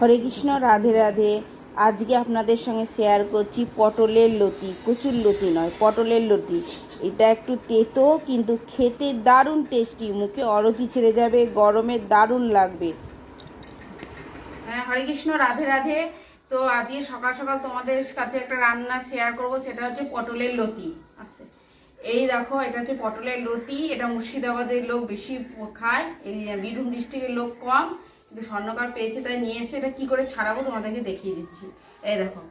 হরে কৃষ্ণ, রাধে রাধে। আজকে আপনাদের সঙ্গে শেয়ার করছি পটলের লতি, কচুর লতি নয়, পটলের লতি। এটা একটু তেতো, কিন্তু খেতে দারুণ টেস্টি মুখে অরুচি ছেড়ে যাবে, গরমে দারুণ লাগবে। হ্যাঁ হরে কৃষ্ণ, রাধে রাধে। তো আজকে সকাল সকাল তোমাদের কাছে একটা রান্না শেয়ার করব, সেটা হচ্ছে পটলের লতি। আচ্ছা এই দেখো, এটা হচ্ছে পটলের লতি। এটা মুর্শিদাবাদের লোক বেশি খায়, এই বীরভূম ডিস্ট্রিক্টের লোক কম। কিন্তু স্বর্ণকার পেয়েছে তাই নিয়ে এসে এটা কী করে ছাড়াবো তোমাদেরকে দেখিয়ে দিচ্ছি। এই দেখো।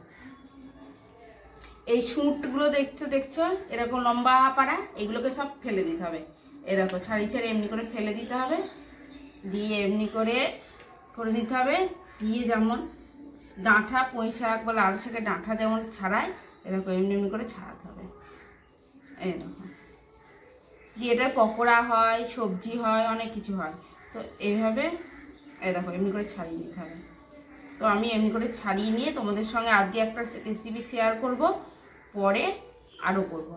এই সুঁটগুলো দেখছ দেখছ? এরকম লম্বা পাড়া, এগুলোকে সব ফেলে দিতে হবে। দেখো, ছাড়ি ছেড়ে এমনি করে ফেলে দিতে হবে। দিয়ে এমনি করে করে দিতে হবে। দিয়ে যেমন ডাঁঠা পুঁই শাক বা লাল শাকের ডাঁঠা যেমন ছাড়ায়, এরকম এমনি এমনি করে ছাড়াতে হবে। দেখো। দিয়ে এটার পকোড়া হয়, সবজি হয়, অনেক কিছু হয়। তো এইভাবে এই দেখো, এমনি করে ছাড়িয়ে নিতে হবে। তো আমি এমনি করে ছাড়িয়ে নিয়ে তোমাদের সঙ্গে আজকে একটা রেসিপি শেয়ার করব, পরে আরও করব।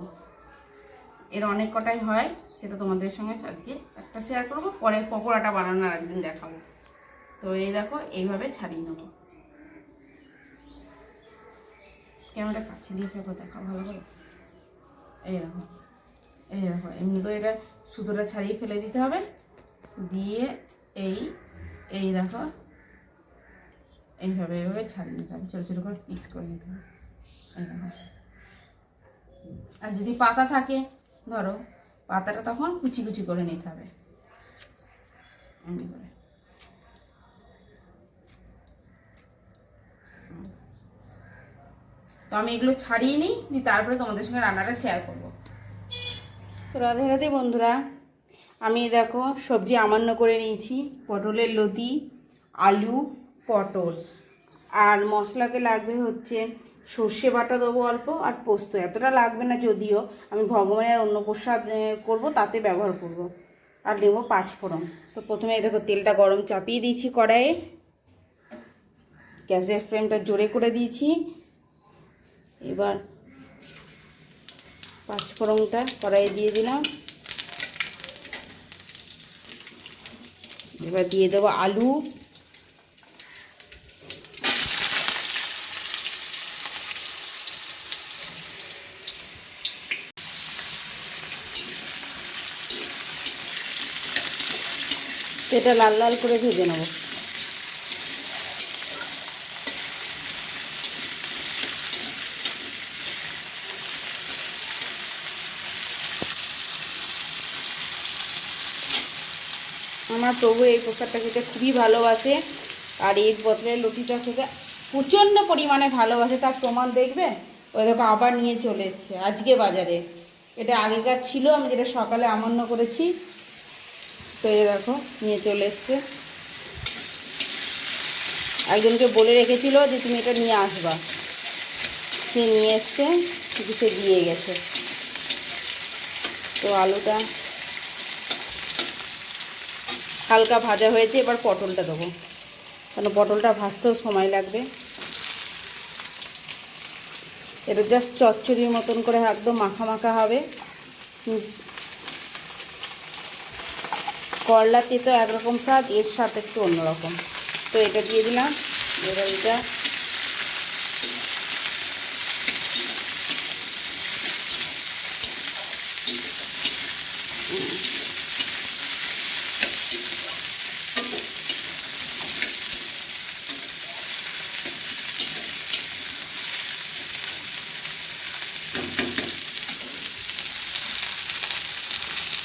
এর অনেক কটাই হয়, সেটা তোমাদের সঙ্গে আজকে একটা শেয়ার করব, পরে পকোড়াটা বানানোর একদিন দেখাবো। তো এই দেখো, এইভাবে ছাড়িয়ে নেব। ক্যামেরা কাছে দিয়ে সব দেখা ভালো করে। এই দেখো এই দেখো, এমনি করে এটা সুতোটা ছাড়িয়ে ফেলে দিতে হবে। দিয়ে এই এই দেখো। এইভাবে এইভাবে ছাড়িয়ে নিতে হবে। ছোটো ছোটো করে পিস করে নিতে হবে। আর যদি পাতা থাকে, ধরো, পাতাটা তখন কুচি কুচি করে নিতে হবে। এমনি করে। তো আমি এগুলো ছাড়িয়ে নিই, দিয়ে তারপরে তোমাদের সঙ্গে রান্নাটা শেয়ার করব। তো রাধে রাধে বন্ধুরা। আমি দেখো সবজি আমান্য করে নিয়েছি, পটলের লতি, আলু, পটল। আর মশলাতে লাগবে হচ্ছে সর্ষে বাটা দেবো অল্প আর পোস্ত। এতটা লাগবে না যদিও, আমি ভগবানের অন্য প্রসাদ করব, তাতে ব্যবহার করব। আর নেব পাঁচ ফোড়ন। তো প্রথমে দেখো তেলটা গরম চাপিয়ে দিয়েছি কড়াইয়ে। গ্যাসের ফ্লেমটা জোরে করে দিয়েছি। এবার পাঁচফোড়নটা কড়াইয়ে দিয়ে দিলাম। এবার দিয়ে দেবো আলু। এটা লাল লাল করে ভেজে নেব। আমার প্রভু এই প্রসাদটা খেতে খুবই ভালোবাসে। আর এই বোতলের লুটিটা খেতে প্রচণ্ড পরিমাণে ভালোবাসে। তার প্রমাণ দেখবে? ওই দেখো, আবার নিয়ে চলে এসছে, আজকে বাজারে। এটা আগেকার ছিল, আমি যেটা সকালে আমান্য করেছি। তো এই দেখো, নিয়ে চলে এসছে। একজনকে বলে রেখেছিল যে তুমি এটা নিয়ে আসবা। সে নিয়ে এসছে, সে দিয়ে গেছে। তো আলুটা হালকা ভাজা হয়েছে, এবার পটলটা দেবো। কারণ পটলটা ভাজতেও সময় লাগবে। এটা জাস্ট চচ্চড়ির মতন করে একদম মাখা মাখা হবে। করলাতে তো একরকম স্বাদ, এর স্বাদ একটু অন্যরকম। তো এটা দিয়ে দিলাম। এবার এটা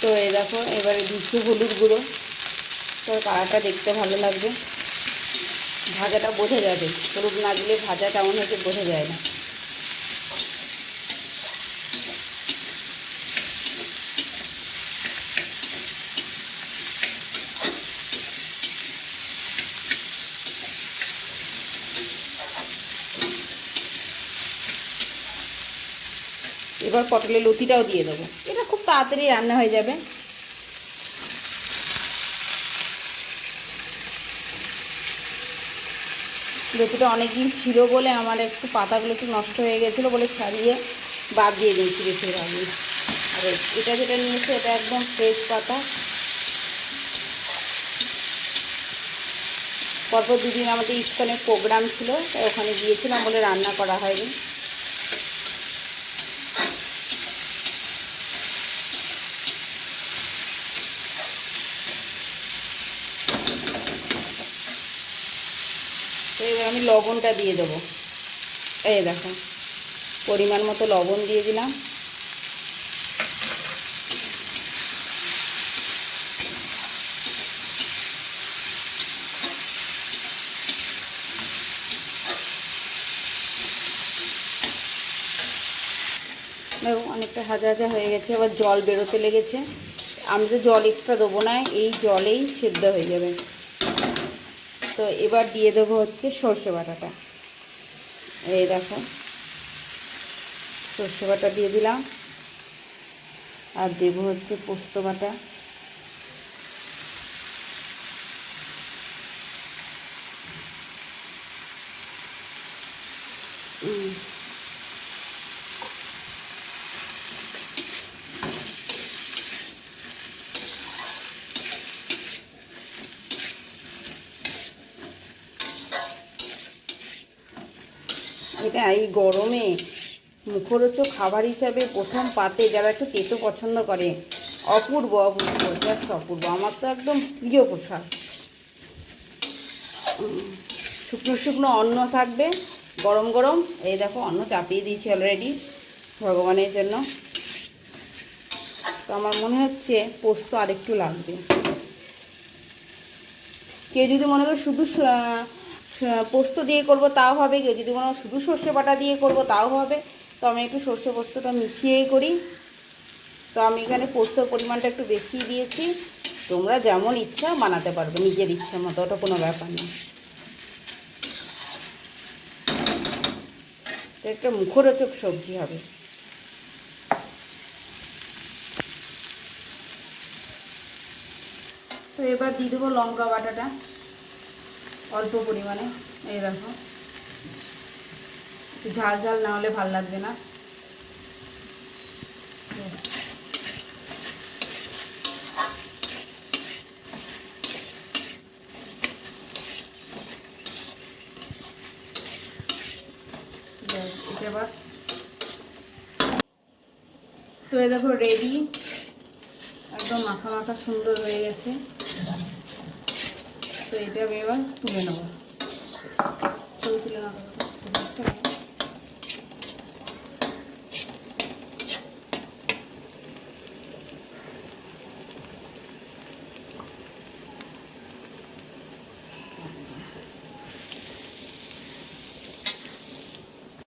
তো এই দেখো, এবারে দিচ্ছি হলুদ গুঁড়ো। তো কালারটা দেখতে ভালো লাগবে। ভাজাটা বোঝা যাবে। হলুদ না দিলে ভাজা কেমন হয়েছে বোঝা যায় না। এবার পটলের লতিটাও দিয়ে দেবো। তাড়াতাড়ি রান্না হয়ে যাবে। লতিটা অনেক দিন ছিল বলে আমার একটু পাতাগুলো একটু নষ্ট হয়ে গেছিল বলে ছাড়িয়ে বাদ দিয়ে দিয়েছি বেশিরভাগ আমি আর এটা যেটা নিয়েছে, এটা একদম ফ্রেশ পাতা। পরপর দুদিন আমাদের ইস্কনের প্রোগ্রাম ছিল, তাই ওখানে গিয়েছিলাম বলে রান্না করা হয়নি তো এবার আমি লবণটা দিয়ে দেবো। এই দেখো, পরিমাণ মতো লবণ দিয়ে দিলাম। অনেকটা হাজা হাজা হয়ে গেছে আবার জল বেরোতে লেগেছে। আমি তো জল এক্সট্রা দেবো না, এই জলেই সেদ্ধ হয়ে যাবে। তো এবার দিয়ে দেবো হচ্ছে সর্ষে বাটাটা। এই দেখো সর্ষে বাটা দিয়ে দিলাম। আর দেব হচ্ছে পোস্ত বাটা। উম, এই গরমে মুখরোচক খাবার হিসাবে প্রথম পাতে যারা একটু তেতো পছন্দ করে, অপূর্ব অপূর্ব, জাস্ট অপূর্ব। আমার তো একদম প্রিয় পোশাক। শুকনো শুকনো অন্ন থাকবে, গরম গরম। এই দেখো, অন্ন চাপিয়ে দিয়েছি অলরেডি ভগবানের জন্য। তো আমার মনে হচ্ছে পোস্ত আরেকটু লাগবে। কেউ যদি মনে করে শুধু পোস্ত দিয়ে করব, তাও হবে। কেউ যদি কোনো শুধু সর্ষে বাটা দিয়ে করব, তাও হবে। তো আমি একটু সর্ষে পোস্তটা মিশিয়েই করি। তো আমি এখানে পোস্তর পরিমাণটা একটু বেশি দিয়েছি। তোমরা যেমন ইচ্ছা বানাতে পারবে, নিজের ইচ্ছা মতো, ওটা কোনো ব্যাপার না। একটা মুখরোচক সবজি হবে। তো এবার দিয়ে দেবো লঙ্কা বাটাটা। অল্প পরিমাণে, এই দেখো। ঝাল ঝাল না হলে ভালো লাগবে না। তো এই দেখো রেডি একদম মাখা মাখা সুন্দর হয়ে গেছে। তো এটা আমি এবার তুলে নেব। তুলে নেব